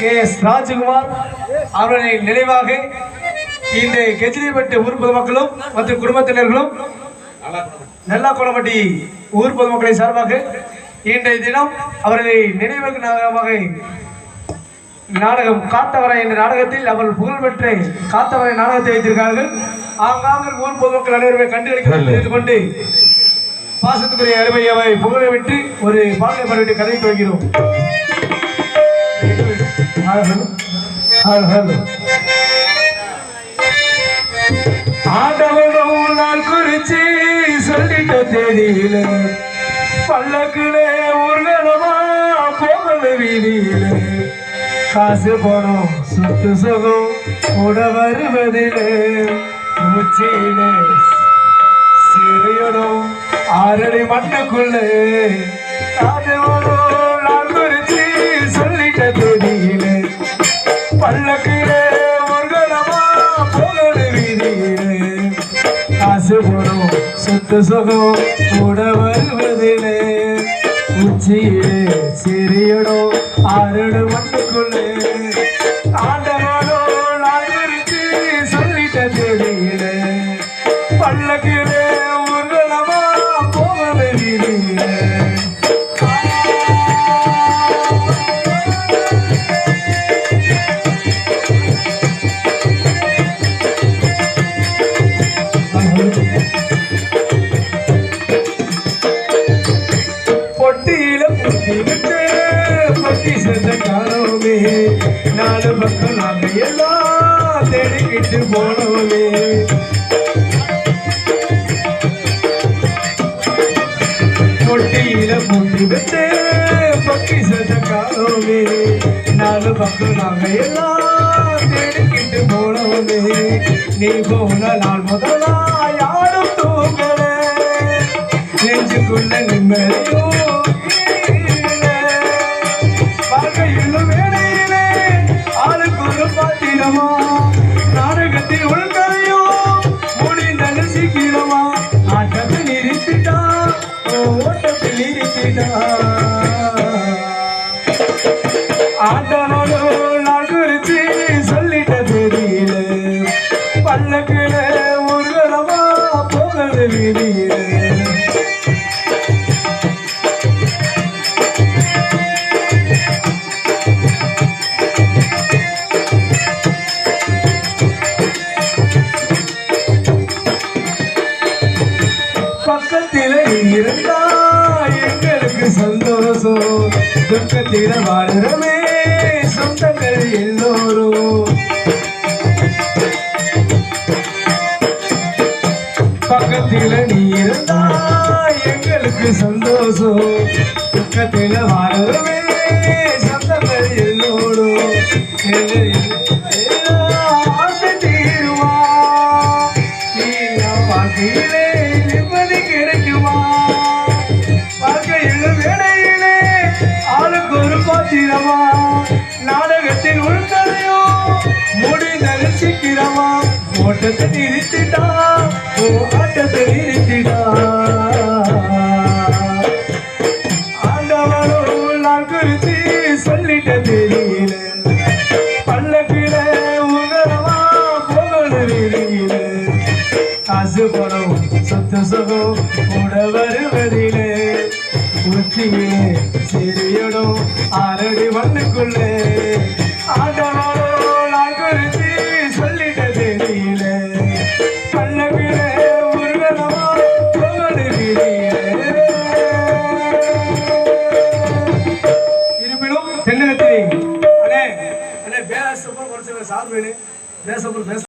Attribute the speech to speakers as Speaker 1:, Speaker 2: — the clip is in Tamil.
Speaker 1: கே எஸ் ராஜகுமார் அவர்களின் நினைவாக இந்த கெஜ்ரிப்பட்டு ஊர் பொதுமக்களும் மற்றும் குடும்பத்தினர்களும் நெல்லா குளம்பட்டி ஊர் பொதுமக்களை சார்பாக இன்றைய தினம் அவர்களை நினைவுக்கு நாகமாக நாடகம் காத்தவரை என்ற நாடகத்தில் அவர்கள் புகழ்பெற்ற காத்தவரை நாடகத்தை வைத்திருக்கிறார்கள். ஆங்காங்க ஊர் பொதுமக்கள் அனைவருமே கண்டுகளிக்க கொண்டு பாசத்துக்குரிய அருமையாவை புகழ விட்டு ஒரு பாடலை பாடிவிட்டு கதை துவங்கிறோம் ஆண்டவனும் நாள் குறிச்சு சொல்லிட்ட தேதியில பல்லக்குல ஊர்வலமா போகல வீதியில. காசு பணம் சொத்து சுகம் கூட வருவதிலே. உச்சியிலே சிறையனும் ஆரடி மண்ணுக்குள்ளே. ஆண்டவனும் சுகுணம் சுத்த சுகம் கூட வருவதிலே உச்சியிலே சிறியடோ ஆறடு மண்ணு நாலு பக்கம் நாங்க எல்லாம் தேடிக்கிட்டு போனோமே. தொட்டியில புத்தி விட்டு பக்கி செஞ்ச காணோமே. நாலு பக்கம் நாங்க எல்லாம் தேடிக்கிட்டு போனோமே. நீ போன நாள் முதலா யாரும் தூங்கல. நெஞ்சுக்குள்ள நிம்மதியும் பாத்திரமா நாடகத்தில் உள்கரையோ முடிந்தது சீக்கிரமா ஆட்டத்தை நிறுத்திட்டா? ஓட்டத்தை நிறுத்திட்டா? ஆண்டனோடு நான் குறித்து சொல்லிட்ட தெரியல பல்லக்கில ஊர்வலமா போகல வீதியில இருந்தா எங்களுக்கு சந்தோஷம். துக்கத்தில வாழுறமே. சொந்தங்கள் எல்லோரும். பக்கத்தில நீ இருந்தா எங்களுக்கு சந்தோஷம். துக்கத்தில வாழுறமே. சொந்தங்கள் எல்லோரும். நாடகத்தில் முடி முடிந்தது ஓட்டத்தை நிறுத்திட்டா? ஓ ஆட்டத்தை நிறுத்திட்டா? ஆண்டவனோ நான் குறித்து சொல்லிட்ட தெரியல. பல்லக்கில உணரவா போகல காசு பணம் சொத்து சுகம் கூட வருவதிலே உச்சியிலே சிறியடோ ஆறடி மண்ணுக்குள்ளே ஆண்டவனோ நான் குறித்து சொல்லிட்ட தெரியல பல்லக்கிலே உருவனமா போகல இருப்பினும் தென்னகத்திலே அண்ணே அண்ணே பேசப்போ குறைச்ச சார் வேணும். பேசப்போ பேச